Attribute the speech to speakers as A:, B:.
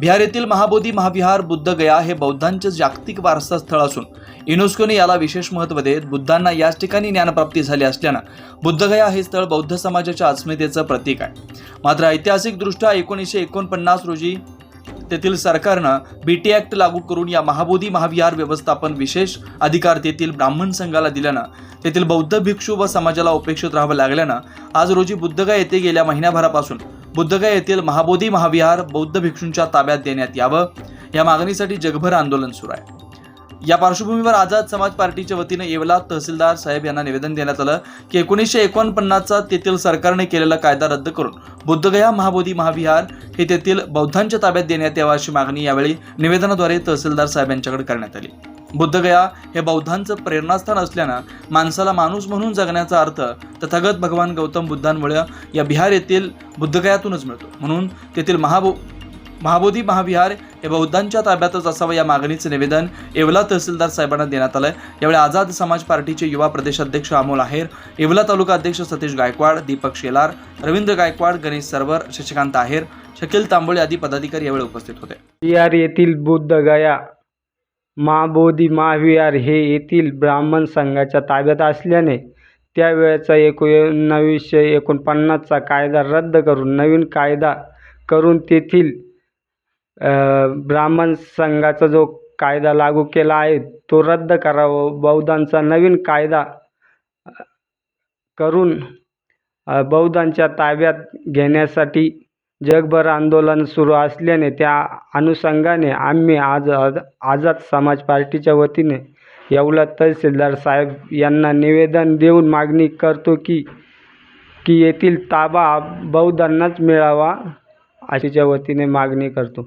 A: बिहार येथील महाबोधी महाविहार बुद्धगया हे बौद्धांचे जागतिक वारसा स्थळ असून युनेस्कोने याला विशेष महत्त्व देत बुद्धांना याच ठिकाणी ज्ञानप्राप्ती झाली असल्यानं बुद्धगया हे स्थळ बौद्ध समाजाच्या अस्मितेचं प्रतीक आहे. मात्र ऐतिहासिकदृष्ट्या एकोणीसशे एकोणपन्नास रोजी तेथील सरकारनं बी टी ॲक्ट लागू करून या महाबोधी महाविहार व्यवस्थापन विशेष अधिकार तेथील ब्राह्मण संघाला दिल्यानं तेथील बौद्ध भिक्षू व समाजाला उपेक्षित राहावं लागल्यानं आज रोजी बुद्धगया येथे गेल्या महिन्याभरापासून बुद्धगया येथील महाबोधी महाविहार बौद्ध भिक्षूंच्या ताब्यात देण्यात यावं. या मागणीसाठी जगभर आंदोलन सुरू आहे. या पार्श्वभूमीवर आझाद समाज पार्टीच्या वतीनं येवला तहसीलदार साहेब यांना निवेदन देण्यात आलं की एकोणीसशे एकोणपन्नासचा तेथील सरकारने केलेला कायदा रद्द करून बुद्धगया महाबोधी महाविहार हे तेथील बौद्धांच्या ताब्यात देण्यात यावं अशी मागणी यावेळी निवेदनाद्वारे तहसीलदार साहेब यांच्याकडे करण्यात आली. बुद्धगया हे बौद्धांचं प्रेरणास्थान असल्यानं माणसाला माणूस म्हणून जगण्याचा अर्थ तथागत भगवान गौतम बुद्धांमुळे या बिहार येथील बुद्धगयातूनच मिळतो. म्हणून तेथील महाबो महाबोधी महाविहार हे बौद्धांच्या ताब्यातच असावं या मागणीचं निवेदन येवला तहसीलदार साहेबांना देण्यात आलं यावेळी आझाद समाज पार्टीचे युवा प्रदेशाध्यक्ष अमोल आहेर येवला तालुका अध्यक्ष सतीश गायकवाड दीपक शेलार रवींद्र गायकवाड गणेश सरवर शशिकांत आहेर शकील तांबोळे आदी पदाधिकारी यावेळी उपस्थित होते.
B: बिहार येथील बुद्धगया महाबोधी महाविहार हे येथील ब्राह्मण संघाच्या ताब्यात असल्याने त्यावेळेचा एकोणवीसशे एकोणपन्नासचा कायदा रद्द करून नवीन कायदा करून तेथील ब्राह्मण संघाचा जो कायदा लागू केला आहे तो रद्द करावा. बौद्धांचा नवीन कायदा करून बौद्धांच्या ताब्यात घेण्यासाठी जगभर आंदोलन सुरू असल्याने त्या अनुषंगाने आम्ही आज आज आझाद समाज पार्टीच्या वतीने येवला तहसीलदार साहेब यांना निवेदन देऊन मागणी करतो की की येथील ताबा बौद्धांनाच मिळावा अशीच्या वतीने मागणी करतो.